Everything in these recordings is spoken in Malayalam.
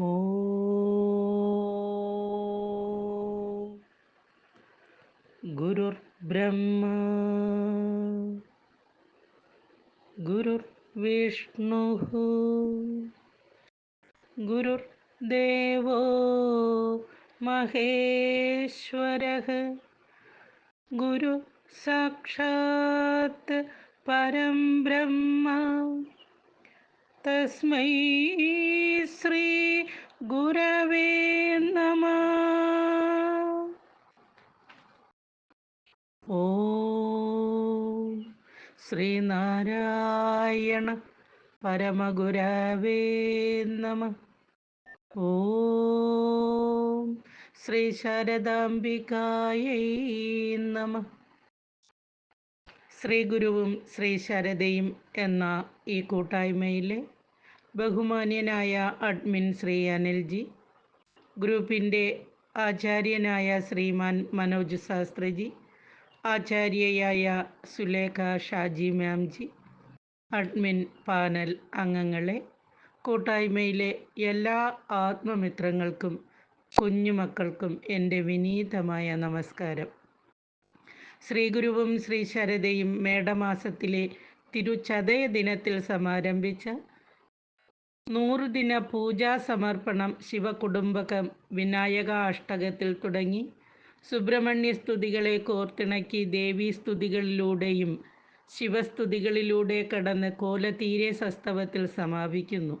ഓ ഗുരുർ ബ്രഹ്മ. ഗുരുർ വിഷ്ണു ഗുരുർ ദേവോ മഹേശ്വര. ഗുരു സാക്ഷാത് പരം ബ്രഹ്മ. തസ്മൈ ശ്രീ ഗുരവേ നമ. ഓ ശ്രീനാരായണ പരമഗുരവേ നമ. ഓ ശ്രീ ശരദാംബികായ നമ. ശ്രീ ഗുരുവും ശ്രീ ശരദയും എന്ന ഈ കൂട്ടായ്മയിലെ ബഹുമാന്യനായ അഡ്മിൻ ശ്രീ അനിൽജി ഗ്രൂപ്പിന്റെ ആചാര്യനായ ശ്രീമാൻ മനോജ് ശാസ്ത്രിജി ആചാര്യയായ സുലേഖ ഷാജി മാംജി അഡ്മിൻ പാനൽ അംഗങ്ങളെ കൂട്ടായ്മയിലെ എല്ലാ ആത്മമിത്രങ്ങൾക്കും കുഞ്ഞുമക്കൾക്കും എന്റെ വിനീതമായ നമസ്കാരം. ശ്രീഗുരുവും ശ്രീ ശരദയും മേടമാസത്തിലെ തിരുചതയ ദിനത്തിൽ സമാരംഭിച്ച നൂറുദിന പൂജാ സമർപ്പണം ശിവകുടുംബകം വിനായക അഷ്ടകത്തിൽ തുടങ്ങി. സുബ്രഹ്മണ്യ സ്തുതികളെ കോർത്തിണക്കി ദേവീ സ്തുതികളിലൂടെയും ശിവസ്തുതികളിലൂടെ കടന്ന് കോലതീരെ സസ്തവത്തിൽ സമാപിക്കുന്നു.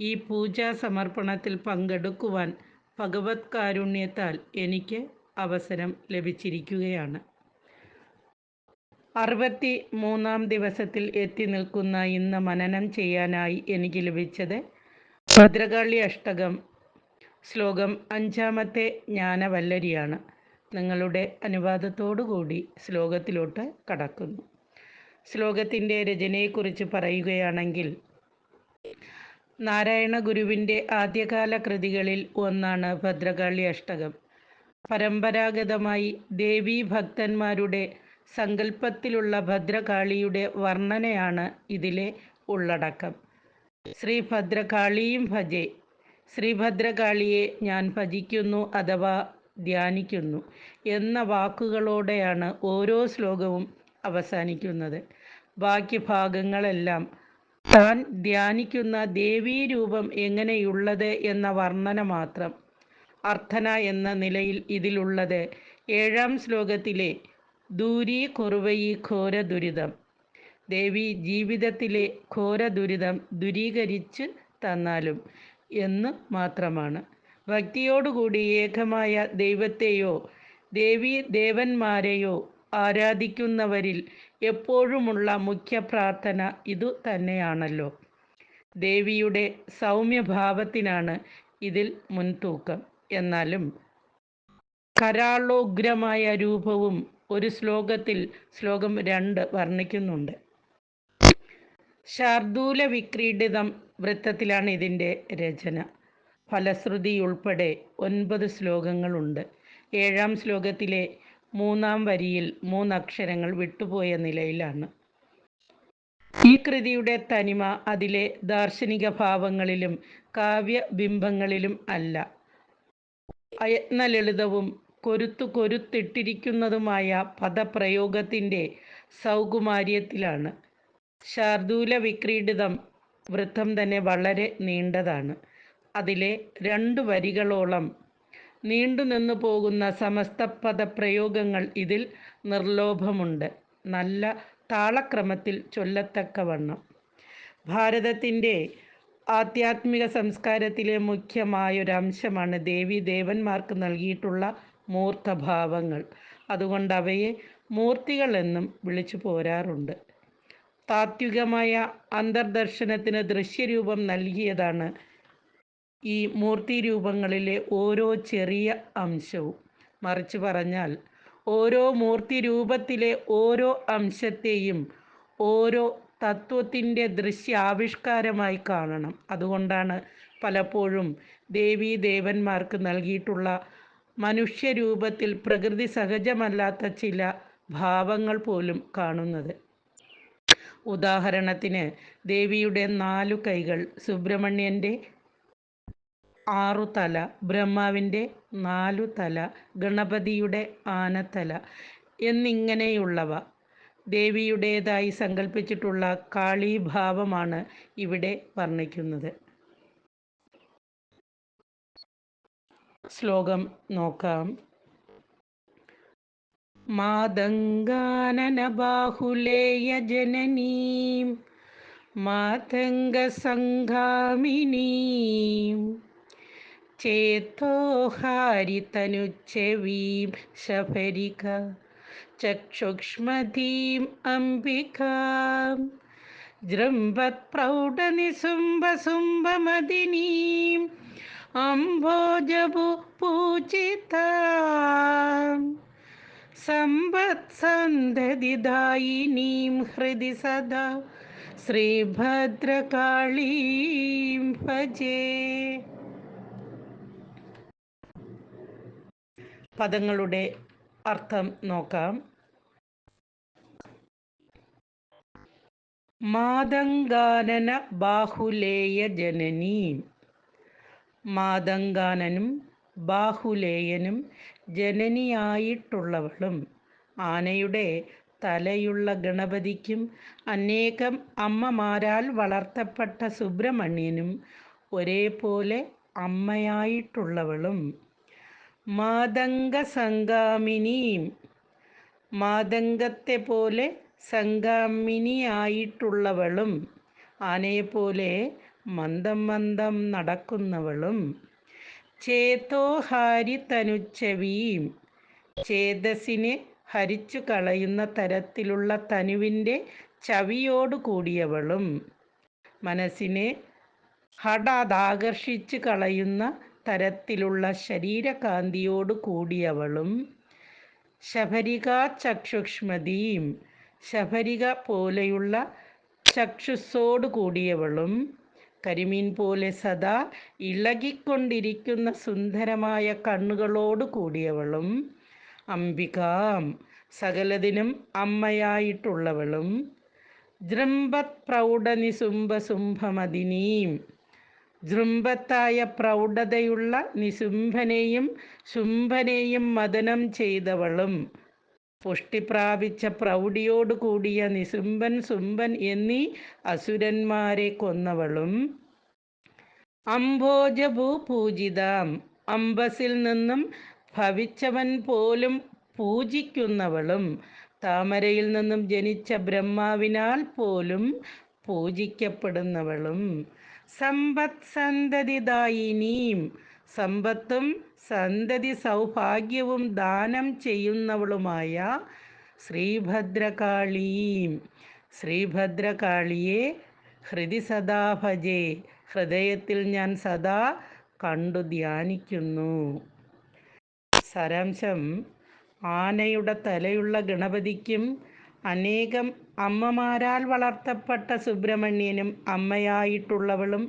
ഈ പൂജാ സമർപ്പണത്തിൽ പങ്കെടുക്കുവാൻ ഭഗവത് കാരുണ്യത്താൽ എനിക്ക് അവസരം ലഭിച്ചിരിക്കുകയാണ്. അറുപത്തി മൂന്നാം ദിവസത്തിൽ എത്തി നിൽക്കുന്ന ഇന്ന് മനനം ചെയ്യാനായി എനിക്ക് ലഭിച്ചത് ഭദ്രകാളി അഷ്ടകം ശ്ലോകം അഞ്ചാമത്തെ ജ്ഞാനവല്ലരിയാണ്. നിങ്ങളുടെ അനുവാദത്തോടുകൂടി ശ്ലോകത്തിലോട്ട് കടക്കുന്നു. ശ്ലോകത്തിന്റെ രചനയെക്കുറിച്ച് പറയുകയാണെങ്കിൽ നാരായണ ഗുരുവിന്റെ ആദ്യകാല കൃതികളിൽ ഒന്നാണ് ഭദ്രകാളി അഷ്ടകം. പരമ്പരാഗതമായി ദേവീ ഭക്തന്മാരുടെ സങ്കല്പത്തിലുള്ള ഭദ്രകാളിയുടെ വർണനയാണ് ഇതിലെ ഉള്ളടക്കം. ശ്രീ ഭദ്രകാളിയും ഭജെ. ശ്രീഭദ്രകാളിയെ ഞാൻ ഭജിക്കുന്നു അഥവാ ധ്യാനിക്കുന്നു എന്ന വാക്കുകളോടെയാണ് ഓരോ ശ്ലോകവും അവസാനിക്കുന്നത്. ബാക്കി ഭാഗങ്ങളെല്ലാം താൻ ധ്യാനിക്കുന്ന ദേവീരൂപം എങ്ങനെയുള്ളത് എന്ന വർണന മാത്രം. അർത്ഥന എന്ന നിലയിൽ ഇതിലുള്ളത് ഏഴാം ശ്ലോകത്തിലെ ദൂരീ കുറുവയി ഘോര ദുരിതം. ദേവി ജീവിതത്തിലെ ഘോര ദുരിതം ദുരീകരിച്ച് തന്നാലും എന്ന് മാത്രമാണ്. ഭക്തിയോടുകൂടി ഏകമായ ദൈവത്തെയോ ദേവി ദേവന്മാരെയോ ആരാധിക്കുന്നവരിൽ എപ്പോഴുമുള്ള മുഖ്യ പ്രാർത്ഥന ഇതു തന്നെയാണല്ലോ. ദേവിയുടെ സൗമ്യഭാവത്തിനാണ് ഇതിൽ മുൻതൂക്കം. എന്നാലും കരാളോഗ്രമായ രൂപവും ഒരു ശ്ലോകത്തിൽ ശ്ലോകം രണ്ട് വർണിക്കുന്നുണ്ട്. ശാർദൂല വിക്രീഡിതം വൃത്തത്തിലാണ് ഇതിന്റെ രചന. ഫലശ്രുതി ഉൾപ്പെടെ ഒൻപത് ശ്ലോകങ്ങളുണ്ട്. ഏഴാം ശ്ലോകത്തിലെ മൂന്നാം വരിയിൽ മൂന്നക്ഷരങ്ങൾ വിട്ടുപോയ നിലയിലാണ്. ഈ കൃതിയുടെ തനിമ അതിലെ ദാർശനിക ഭാവങ്ങളിലും കാവ്യബിംബങ്ങളിലും അല്ല. അയത്നലളിതവും കൊരുത്തു കൊരുത്തിട്ടിരിക്കുന്നതുമായ പദപ്രയോഗത്തിന്റെ സൗകുമാര്യത്തിലാണ്. ശാർദൂല വിക്രീഡിതം വൃത്തം തന്നെ വളരെ നീണ്ടതാണ്. അതിലെ രണ്ട് വരികളോളം നീണ്ടു നിന്നു പോകുന്ന സമസ്ത പദപ്രയോഗങ്ങൾ ഇതിൽ നിർലോഭമുണ്ട്. നല്ല താളക്രമത്തിൽ ചൊല്ലത്തക്കവണ്ണം. ഭാരതത്തിന്റെ ആധ്യാത്മിക സംസ്കാരത്തിലെ മുഖ്യമായൊരംശമാണ് ദേവി ദേവന്മാർക്ക് നൽകിയിട്ടുള്ള മൂർത്തഭാവങ്ങൾ അതുകൊണ്ട് അവയെ മൂർത്തികളെന്നും വിളിച്ചു പോരാറുണ്ട്. താത്വികമായ അന്തർദർശനത്തിന് ദൃശ്യരൂപം നൽകിയതാണ് ഈ മൂർത്തി രൂപങ്ങളിലെ ഓരോ ചെറിയ അംശവും. മറിച്ച് പറഞ്ഞാൽ ഓരോ മൂർത്തി രൂപത്തിലെ ഓരോ അംശത്തെയും ഓരോ തത്വത്തിന്റെ ദൃശ്യാവിഷ്കാരമായി കാണണം. അതുകൊണ്ടാണ് പലപ്പോഴും ദേവീ ദേവന്മാർക്ക് നൽകിയിട്ടുള്ള മനുഷ്യരൂപത്തിൽ പ്രകൃതി സഹജമല്ലാത്ത ചില ഭാവങ്ങൾ പോലും കാണുന്നത്. ഉദാഹരണത്തിന് ദേവിയുടെ നാലു കൈകൾ സുബ്രഹ്മണ്യന്റെ ആറു തല ബ്രഹ്മാവിന്റെ നാലു തല ഗണപതിയുടെ ആനത്തല എന്നിങ്ങനെയുള്ളവ ദേവിയുടേതായി സങ്കല്പിച്ചിട്ടുള്ള കാളീഭാവമാണ് ഇവിടെ വർണിക്കുന്നത്. ശ്ലോകം നോക്കാം. മാതംഗാനനബാഹുലേയ ജനനീം മാതംഗസംഘാമിനീം ചേത്തോഹാരിതനുച്ചവീം ശബരിക ചക്ഷുക്ഷ്മധീം അംബികാം ജൃംഭത്പ്രൗഢനിസുംബസുംബമദിനീം അംഭോജപു പൂജിതാം. സമ്പത്സന്ധതിദായിനീം ഹൃദി സദാ ശ്രീഭദ്രകാളീം ഭജേ. പദങ്ങളുടെ അർത്ഥം നോക്കാം. മാതങ്കാനന ബാഹുലേയ ജനനീ മാതങ്കാനനും ബാഹുലേയനും ജനനിയായിട്ടുള്ളവളും. ആനയുടെ തലയുള്ള ഗണപതിക്കും അനേകം അമ്മമാരാൽ വളർത്തപ്പെട്ട സുബ്രഹ്മണ്യനും ഒരേപോലെ അമ്മയായിട്ടുള്ളവളും. മാതംഗസംഗാമിനിയും മാതംഗത്തെ പോലെ സംഗാമിനിയായിട്ടുള്ളവളും. ആനയെപ്പോലെ മന്ദം മന്ദം നടക്കുന്നവളും ചേത്തോഹാരി തനുച്ചവീം ചേതസിനെ ഹരിച്ചു കളയുന്ന തരത്തിലുള്ള തനുവിന്റെ ചവിയോടു കൂടിയവളും. മനസ്സിനെ ഹഠാതാകർഷിച്ച് കളയുന്ന തരത്തിലുള്ള ശരീരകാന്തിയോട് കൂടിയവളും. ശബരിക ചക്ഷുഷ്മതിയും ശബരിക പോലെയുള്ള ചക്ഷുസ്സോടു കൂടിയവളും. കരിമീൻ പോലെ സദാ ഇളകിക്കൊണ്ടിരിക്കുന്ന സുന്ദരമായ കണ്ണുകളോട് കൂടിയവളും അംബികാം സകലതിനും അമ്മയായിട്ടുള്ളവളും. ജൃംബത് പ്രൗഢനിസുംബ സുംഭമതിനീം ജൃംബത്തായ പ്രൗഢതയുള്ള നിസുംഭനെയും ശുംഭനെയും മദനം ചെയ്തവളും. പുഷ്ടി പ്രൗഢിയോടുകൂടിയ പ്രൗഢിയോട് കൂടിയ നിസുംബൻ സുംബൻ എന്നീ അസുരന്മാരെ കൊന്നവളും. അംഭോജഭൂ പൂജിതാം. അംബസിൽ നിന്നും ഭവിച്ചവൻ പോലും പൂജിക്കുന്നവളും. താമരയിൽ നിന്നും ജനിച്ച ബ്രഹ്മാവിനാൽ പോലും പൂജിക്കപ്പെടുന്നവളും. സമ്പത് സന്തതിദായിനീം സമ്പത്തും സന്തതി സൗഭാഗ്യവും ദാനം ചെയ്യുന്നവളുമായ ശ്രീഭദ്രകാളീം. ശ്രീഭദ്രകാളിയെ ഹൃദി സദാ ഭജേ. ഹൃദയത്തിൽ ഞാൻ സദാ കണ്ടു ധ്യാനിക്കുന്നു. സാരാംശം. ആനയുടെ തലയുള്ള ഗണപതിക്കും അനേകം അമ്മമാരാൽ വളർത്തപ്പെട്ട സുബ്രഹ്മണ്യനും അമ്മയായിട്ടുള്ളവളും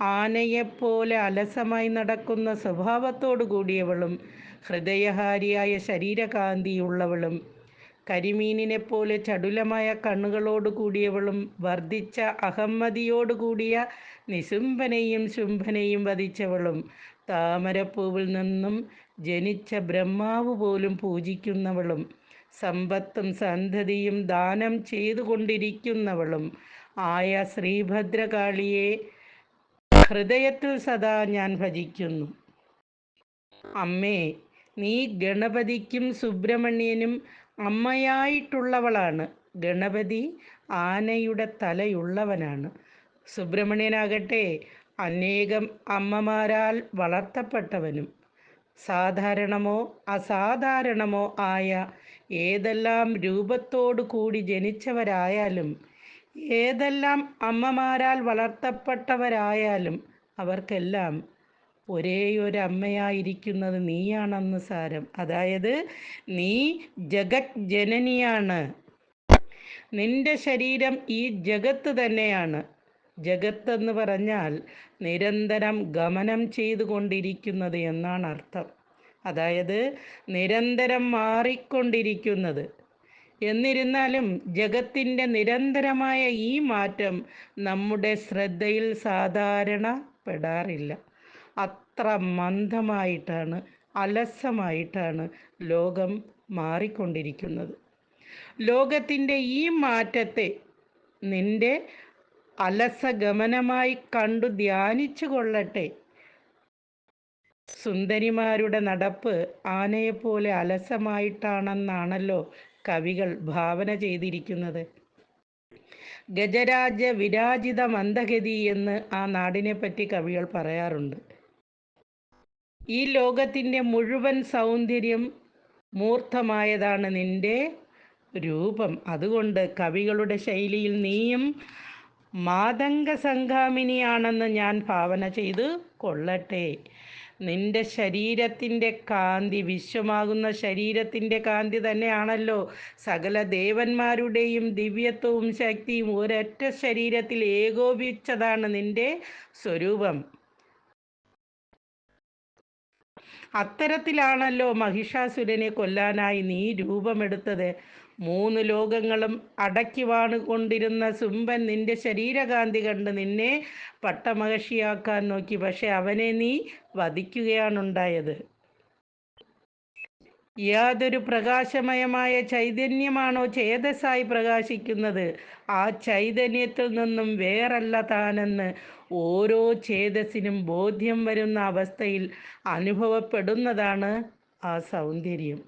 ആനയെപ്പോലെ അലസമായി നടക്കുന്ന സ്വഭാവത്തോടു കൂടിയവളും ഹൃദയഹാരിയായ ശരീരകാന്തിയുള്ളവളും. കരിമീനിനെപ്പോലെ ചടുലമായ കണ്ണുകളോടു കൂടിയവളും വർദ്ധിച്ച അഹമ്മതിയോടു കൂടിയ നിശുംഭനെയും ശുംഭനെയും വധിച്ചവളും താമരപ്പൂവിൽ നിന്നും ജനിച്ച ബ്രഹ്മാവ് പോലും പൂജിക്കുന്നവളും സമ്പത്തും സന്തതിയും ദാനം ചെയ്തുകൊണ്ടിരിക്കുന്നവളും ആയ ശ്രീഭദ്രകാളിയെ ഹൃദയത്തിൽ സദാ ഞാൻ ഭജിക്കുന്നു. അമ്മേ നീ ഗണപതിക്കും സുബ്രഹ്മണ്യനും അമ്മയായിട്ടുള്ളവളാണ്. ഗണപതി ആനയുടെ തലയുള്ളവനാണ്. സുബ്രഹ്മണ്യനാകട്ടെ അനേകം അമ്മമാരാൽ വളർത്തപ്പെട്ടവനും. സാധാരണമോ അസാധാരണമോ ആയ ഏതെല്ലാം രൂപത്തോടു കൂടി ജനിച്ചവരായാലും ഏതെല്ലാം അമ്മമാരാൽ വളർത്തപ്പെട്ടവരായാലും അവർക്കെല്ലാം ഒരേ ഒരു അമ്മയായിരിക്കുന്നത് നീയാണെന്ന് സാരം. അതായത് നീ ജഗത് ജനനിയാണ് നിന്റെ ശരീരം ഈ ജഗത്ത് തന്നെയാണ്. ജഗത്ത് എന്ന് പറഞ്ഞാൽ നിരന്തരം ഗമനം ചെയ്തുകൊണ്ടിരിക്കുന്നത് എന്നാണ് അർത്ഥം. അതായത് നിരന്തരം മാറിക്കൊണ്ടിരിക്കുന്നത്. എന്നിരുന്നാലും ജഗത്തിന്റെ നിരന്തരമായ ഈ മാറ്റം നമ്മുടെ ശ്രദ്ധയിൽ സാധാരണ പെടാറില്ല അത്ര മന്ദമായിട്ടാണ് അലസമായിട്ടാണ് ലോകം മാറിക്കൊണ്ടിരിക്കുന്നത്. ലോകത്തിന്റെ ഈ മാറ്റത്തെ നിന്റെ അലസഗമനമായി കണ്ടു ധ്യാനിച്ചു കൊള്ളട്ടെ. സുന്ദരിമാരുടെ നടപ്പ് ആനയെപ്പോലെ അലസമായിട്ടാണെന്നാണല്ലോ കവികൾ ഭാവന ചെയ്തിരിക്കുന്നത്. ഗജരാജ വിരാജിത മന്ദഗതി എന്ന് ആ നാടിനെ പറ്റി കവികൾ പറയാറുണ്ട്. ഈ ലോകത്തിന്റെ മുഴുവൻ സൗന്ദര്യം മൂർത്തമായതാണ് നിന്റെ രൂപം. അതുകൊണ്ട് കവികളുടെ ശൈലിയിൽ നീയും മാതംഗ സംഘാമിനിയാണെന്ന് ഞാൻ ഭാവന ചെയ്ത് കൊള്ളട്ടെ. നിന്റെ ശരീരത്തിന്റെ കാന്തി വിശ്വമാകുന്ന ശരീരത്തിന്റെ കാന്തി തന്നെയാണല്ലോ. സകല ദേവന്മാരുടെയും ദിവ്യത്വവും ശക്തിയും ഒരൊറ്റ ശരീരത്തിൽ ഏകോപിച്ചതാണ് നിന്റെ സ്വരൂപം. അത്തരത്തിലാണല്ലോ മഹിഷാസുരനെ കൊല്ലാനായി നീ രൂപമെടുത്തത്. മൂന്ന് ലോകങ്ങളും അടക്കി വാണുകൊണ്ടിരുന്ന സുംബൻ നിന്റെ ശരീരകാന്തി കണ്ട് നിന്നെ പട്ടമഹർഷിയാക്കാൻ നോക്കി. പക്ഷെ അവനെ നീ വധിക്കുകയാണുണ്ടായത്. യാതൊരു പ്രകാശമയമായ ചൈതന്യമാണോ ചേതസ്സായി പ്രകാശിക്കുന്നത്? ആ ചൈതന്യത്തിൽ നിന്നും വേറല്ല താനെന്ന് ഓരോ ചേതസ്സിനും ബോധ്യം വരുന്ന അവസ്ഥയിൽ അനുഭവപ്പെടുന്നതാണ് ആ സൗന്ദര്യം.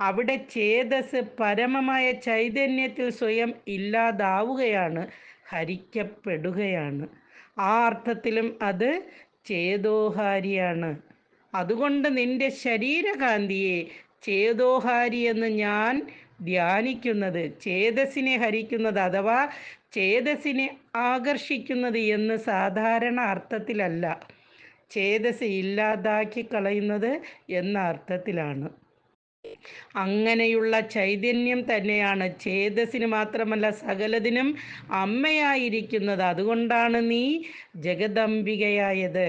അവിടെ ചേതസ് പരമമായ ചൈതന്യത്തിൽ സ്വയം ഇല്ലാതാവുകയാണ് ഹരിക്കപ്പെടുകയാണ്. ആ അർത്ഥത്തിലും അത് ചേതോഹാരിയാണ് അതുകൊണ്ട് നിന്റെ ശരീരകാന്തിയെ ചേതോഹാരി എന്ന് ഞാൻ ധ്യാനിക്കുന്നത് ചേതസിനെ ഹരിക്കുന്നത് അഥവാ ചേതസിനെ ആകർഷിക്കുന്നത് എന്ന് സാധാരണ അർത്ഥത്തിലല്ല. ചേതസ് ഇല്ലാതാക്കി കളയുന്നത് എന്ന അർത്ഥത്തിലാണ്. അങ്ങനെയുള്ള ചൈതന്യം തന്നെയാണ് ചേതസിന് മാത്രമല്ല സകലതിനും അമ്മയായിരിക്കുന്നത്. അതുകൊണ്ടാണ് നീ ജഗദംബികയായത്.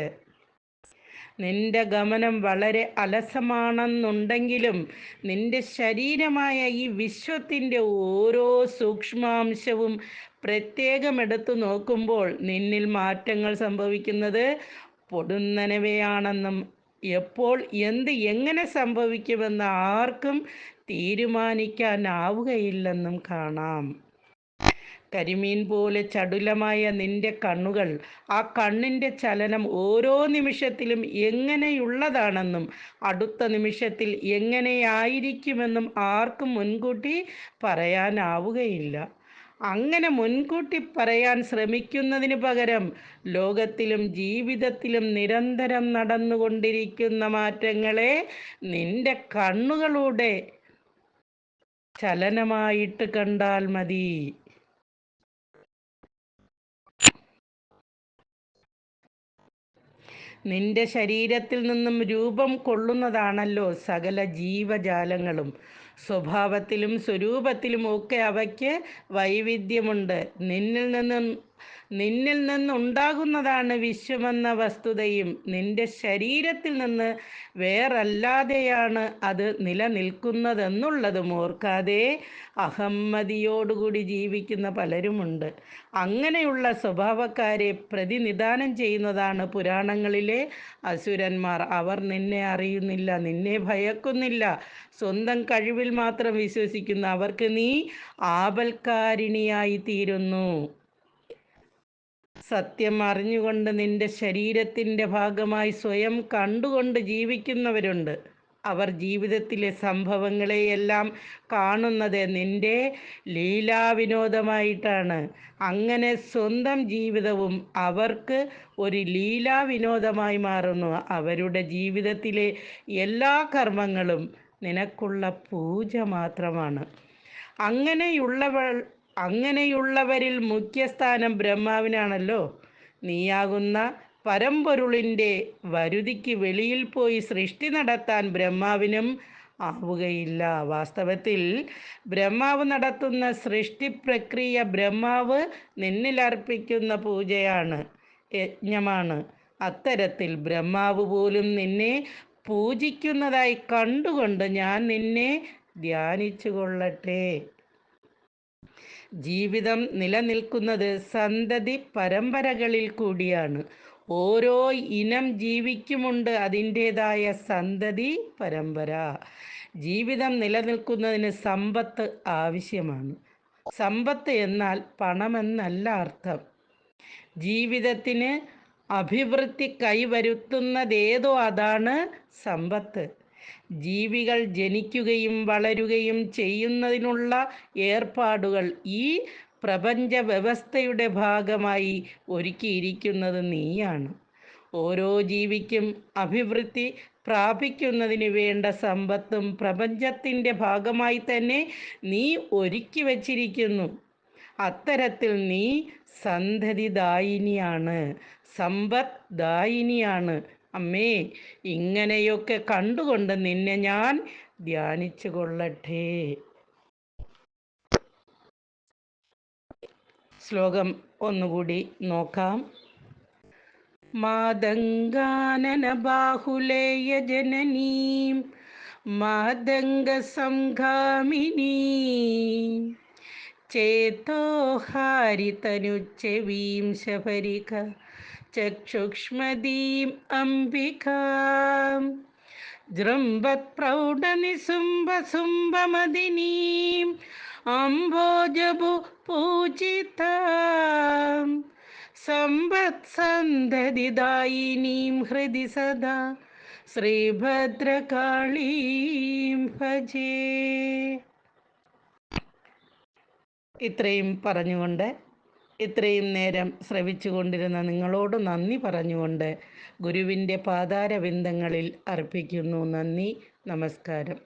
നിന്റെ ഗമനം വളരെ അലസമാണെന്നുണ്ടെങ്കിലും നിന്റെ ശരീരമായ ഈ വിശ്വത്തിന്റെ ഓരോ സൂക്ഷ്മാംശവും പ്രത്യേകം എടുത്തു നോക്കുമ്പോൾ നിന്നിൽ മാറ്റങ്ങൾ സംഭവിക്കുന്നത് പൊടുന്നനവയാണെന്നും എപ്പോൾ എന്ത് എങ്ങനെ സംഭവിക്കുമെന്ന് ആർക്കും തീരുമാനിക്കാനാവുകയില്ലെന്നും കാണാം. കരിമീൻ പോലെ ചടുലമായ നിന്റെ കണ്ണുകൾ ആ കണ്ണിന്റെ ചലനം ഓരോ നിമിഷത്തിലും എങ്ങനെയുള്ളതാണെന്നും അടുത്ത നിമിഷത്തിൽ എങ്ങനെയായിരിക്കുമെന്നും ആർക്കും മുൻകൂട്ടി പറയാനാവുകയില്ല. അങ്ങനെ മുൻകൂട്ടി പറയാൻ ശ്രമിക്കുന്നതിന് പകരം ലോകത്തിലും ജീവിതത്തിലും നിരന്തരം നടന്നുകൊണ്ടിരിക്കുന്ന മാറ്റങ്ങളെ നിന്റെ കണ്ണുകളുടെ ചലനമായിട്ട് കണ്ടാൽ മതി. നിന്റെ ശരീരത്തിൽ നിന്നും രൂപം കൊള്ളുന്നതാണല്ലോ സകല ജീവജാലങ്ങളും. സ്വഭാവത്തിലും സ്വരൂപത്തിലും ഒക്കെ അവയ്ക്ക് വൈവിധ്യമുണ്ട്. നിന്നിൽ നിന്നും നിന്നിൽ നിന്നുണ്ടാകുന്നതാണ് വിശ്വമെന്ന വസ്തുതയും നിന്റെ ശരീരത്തിൽ നിന്ന് വേറല്ലാതെയാണ് അത് നിലനിൽക്കുന്നതെന്നുള്ളതും ഓർക്കാതെ അഹമ്മതിയോടുകൂടി ജീവിക്കുന്ന പലരുമുണ്ട്. അങ്ങനെയുള്ള സ്വഭാവക്കാരെ പ്രതിനിധാനം ചെയ്യുന്നതാണ് പുരാണങ്ങളിലെ അസുരന്മാർ. അവർ നിന്നെ അറിയുന്നില്ല നിന്നെ ഭയക്കുന്നില്ല. സ്വന്തം കഴിവിൽ മാത്രം വിശ്വസിക്കുന്ന. അവർക്ക് നീ ആപൽക്കാരിണിയായി തീരുന്നു സത്യം അറിഞ്ഞുകൊണ്ട് നിന്റെ ശരീരത്തിന്റെ ഭാഗമായി സ്വയം കണ്ടുകൊണ്ട് ജീവിക്കുന്നവരുണ്ട്. അവർ ജീവിതത്തിലെ സംഭവങ്ങളെയെല്ലാം കാണുന്നത് നിന്റെ ലീലാവിനോദമായിട്ടാണ്. അങ്ങനെ സ്വന്തം ജീവിതവും അവർക്ക് ഒരു ലീലാവിനോദമായി മാറുന്നു. അവരുടെ ജീവിതത്തിലെ എല്ലാ കർമ്മങ്ങളും നിനക്കുള്ള പൂജ മാത്രമാണ്. അങ്ങനെയുള്ളവൾ അങ്ങനെയുള്ളവരിൽ മുഖ്യസ്ഥാനം ബ്രഹ്മാവിനാണല്ലോ. നീയാകുന്ന പരമ്പൊരുളിന്റെ വരുതിക്ക് വെളിയിൽ പോയി സൃഷ്ടി നടത്താൻ ബ്രഹ്മാവിനും ആവുകയില്ല. വാസ്തവത്തിൽ ബ്രഹ്മാവ് നടത്തുന്ന സൃഷ്ടി പ്രക്രിയ ബ്രഹ്മാവ് നിന്നിലർപ്പിക്കുന്ന പൂജയാണ് യജ്ഞമാണ്. അത്തരത്തിൽ ബ്രഹ്മാവ് പോലും നിന്നെ പൂജിക്കുന്നതായി കണ്ടുകൊണ്ട് ഞാൻ നിന്നെ ധ്യാനിച്ചു കൊള്ളട്ടെ ജീവിതം നിലനിൽക്കുന്നത് സന്തതി പരമ്പരകളിൽ കൂടിയാണ്. ഓരോ ഇനം ജീവിക്കുമുണ്ട് അതിന്റേതായ സന്തതി പരമ്പര. ജീവിതം നിലനിൽക്കുന്നതിന് സമ്പത്ത് ആവശ്യമാണ്. സമ്പത്ത് എന്നാൽ പണമെന്നല്ല അർത്ഥം. ജീവിതത്തിന് അഭിവൃദ്ധി കൈവരുത്തുന്നതേതോ അതാണ് സമ്പത്ത്. ജീവികൾ ജനിക്കുകയും വളരുകയും ചെയ്യുന്നതിനുള്ള ഏർപ്പാടുകൾ ഈ പ്രപഞ്ച വ്യവസ്ഥയുടെ ഭാഗമായി ഒരുക്കിയിരിക്കുന്നത് നീയാണ്. ഓരോ ജീവിക്കും അഭിവൃദ്ധി പ്രാപിക്കുന്നതിന് വേണ്ട സമ്പത്തും പ്രപഞ്ചത്തിന്റെ ഭാഗമായി തന്നെ നീ ഒരുക്കി വച്ചിരിക്കുന്നു. അത്തരത്തിൽ നീ സന്തതിദായിനിയാണ് സമ്പത്ത് ദായിനിയാണ് അമ്മേ ഇങ്ങനെയൊക്കെ കണ്ടുകൊണ്ട് നിന്നെ ഞാൻ ധ്യാനിച്ചു കൊള്ളട്ടെ ശ്ലോകം ഒന്നുകൂടി നോക്കാം. മാതങ്കാനന ബാഹുലേയ ജനനീം മാതംഗ സംഘാമിനീ ചേത്തോഹാരിതനുച്ചവീം ശബരിക ചക്ഷുക്ഷ്മദീം അംബികാം ജൃംബത്പ്രൗഢനിസുംബസുംബമദിനീം അംബോജബു പൂജിതാം സമ്പത്സന്ധതിദായിനീം ഹൃദി സദാ ശ്രീഭദ്രകാളീം ഭജേ ഇത്രയും പറഞ്ഞുകൊണ്ട് ഇത്രയും നേരം ശ്രവിച്ചു കൊണ്ടിരുന്ന നിങ്ങളോട് നന്ദി പറഞ്ഞുകൊണ്ട് ഗുരുവിന്റെ പാതാരവിന്ദങ്ങളിൽ അർപ്പിക്കുന്നു. നന്ദി നമസ്കാരം.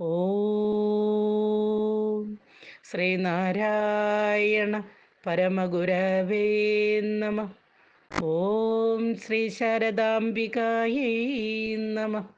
ഓം ശ്രീനാരായണ പരമഗുരവേ നമ. ഓം ശ്രീ ശാരദാംബികായേ നമ.